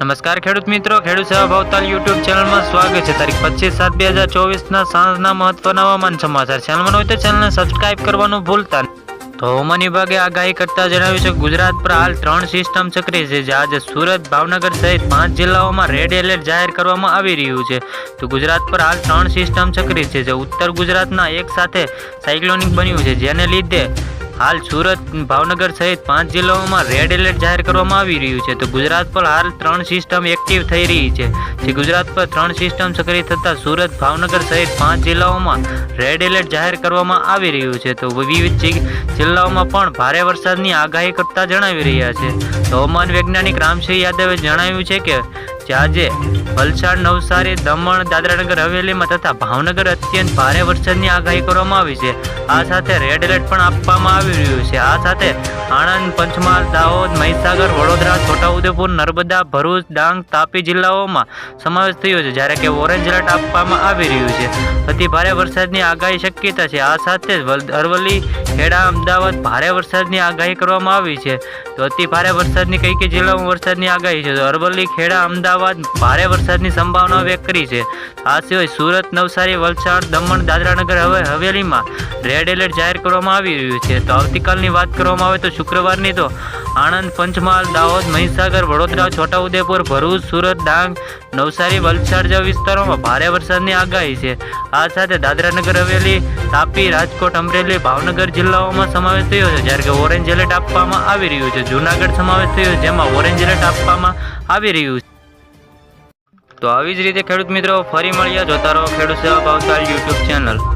નમસ્કાર ખેડૂત મિત્રો, ખેડૂત સેવા ભાવતાલ યુટ્યુબ ચેનલમાં સ્વાગત છે. તારીખ પચીસ સાત બે હજાર ચોવીસના સાંજના મહત્વના હવામાન સમાચાર. ચેનલમાં હોય તો ચેનલને સબસ્ક્રાઇબ કરવાનું ભૂલતા તો હવામાન વિભાગે આગાહી કરતા જણાવ્યું છે, ગુજરાત પર હાલ ત્રણ સિસ્ટમ સક્રિય છે. જે આજે સુરત, ભાવનગર સહિત પાંચ જિલ્લાઓમાં રેડ એલર્ટ જાહેર કરવામાં આવી રહ્યું છે. તો ગુજરાત પર હાલ ત્રણ સિસ્ટમ સક્રિય છે, જે ઉત્તર ગુજરાતના એક સાથે સાયક્લોનિક બન્યું છે. જેને લીધે હાલ સુરત ભાવનગર સહિત પાંચ જિલ્લાઓમાં રેડ એલર્ટ જાહેર કરવામાં આવી રહ્યું છે. તો ગુજરાત પર હાલ ત્રણ સિસ્ટમ એક્ટિવ થઈ રહી છે. જે ગુજરાત પર ત્રણ સિસ્ટમ સક્રિય થતાં સુરત, ભાવનગર સહિત પાંચ જિલ્લાઓમાં રેડ એલર્ટ જાહેર કરવામાં આવી રહ્યું છે. તો વિવિધ જિલ્લાઓમાં પણ ભારે વરસાદની આગાહી કરતા જણાવી રહ્યા છે. હવામાન વૈજ્ઞાનિક રામસિંહ યાદવે જણાવ્યું છે કે જે વલસાડ, નવસારી, દમણ, દાદરાનગર, હવેલીમાં તથા ભાવનગર અત્યંત ભારે વરસાદની આગાહી કરવામાં આવી છે. આ સાથે રેડ એલર્ટ પણ આપવામાં આવી રહ્યું છે. આ સાથે આણંદ, પંચમહાલ, દાહોદ, મહીસાગર, વડોદરા, છોટાઉદેપુર, નર્મદા, ભરૂચ, ડાંગ, તાપી જિલ્લાઓમાં સમાવેશ થયો છે, જ્યારે કે ઓરેન્જ એલર્ટ આપવામાં આવી રહ્યું છે. અતિ ભારે વરસાદની આગાહી શક્યતા છે. આ સાથે અરવલ્લી, ખેડા, અમદાવાદ ભારે વરસાદની આગાહી કરવામાં આવી છે. તો અતિ ભારે વરસાદની કઈ કઈ જિલ્લામાં વરસાદની આગાહી છે? તો અરવલ્લી, ખેડા, અમદાવાદ ભારે વરસાદની સંભાવના વ્યક્ત કરી છે. આ સિવાય સુરત, નવસારી, વલસાડ, દમણ, દાદરાનગર હવે હવેલીમાં રેડ એલર્ટ જાહેર કરવામાં આવી રહ્યું છે. તો આવતીકાલની વાત કરવામાં આવે તો શુક્રવારની તો આણંદ, પંચમહાલ, દાહોદ, મહીસાગર, વડોદરા, છોટાઉદેપુર, ભરૂચ, સુરત, ડાંગ, નવસારી, વલસાડ જેવા વિસ્તારોમાં ભારે વરસાદની આગાહી છે. આ સાથે દાદરાનગર હવેલી, તાપી, રાજકોટ, અમરેલી, ભાવનગર જિલ્લાઓમાં સમાવેશ થયો છે, જ્યારે કે ઓરેન્જ એલર્ટ આપવામાં આવી રહ્યું છે. જૂનાગઢ સમાવેશ થયો જેમાં ઓરેન્જ એલર્ટ આપવામાં આવી રહ્યું છે. તો આવી જ રીતે ખેડૂત મિત્રો ફરી મળ્યા જોતા રહો ખેડૂત સેવા ભાવતાલ યુટ્યુબ ચેનલ.